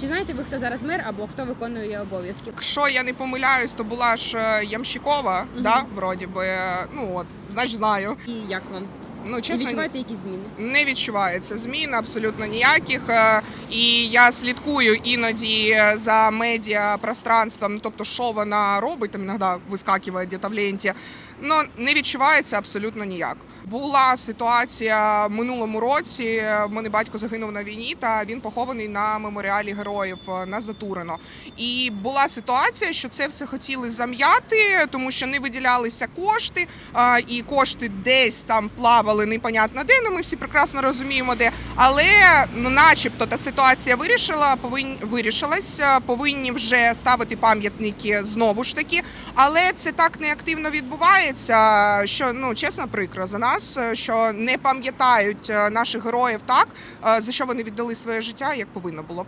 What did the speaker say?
Чи знаєте ви, хто зараз мер або хто виконує обов'язки? Якщо я не помиляюсь, то була ж е, Ямщикова, да, вроді би. Ну от, значить, знаю. І як вам? Ну, чесно, відчуваєте якісь зміни? не відчувається змін абсолютно ніяких. Е, І я слідкую іноді за медіа пространством, ну, тобто, що вона робить, там іноді вискакує десь в ленті. Ну не відчувається абсолютно ніяк. Була ситуація в минулому році. В мене батько загинув на війні, та він похований на меморіалі героїв е, на Затурено. І була ситуація, що це все хотіли зам'яти, тому що не виділялися кошти, і кошти десь там плавали непонятно де. Ну ми всі прекрасно розуміємо, де. Але ну, начебто, та ситуація вирішила, повинні вирішилась. е, Повинні вже ставити пам'ятники знову ж таки. Але це так неактивно відбувається, що ну чесно прикро за нас, е, що не пам'ятають е, наших героїв так, за що вони віддали своє життя, як повинно було б.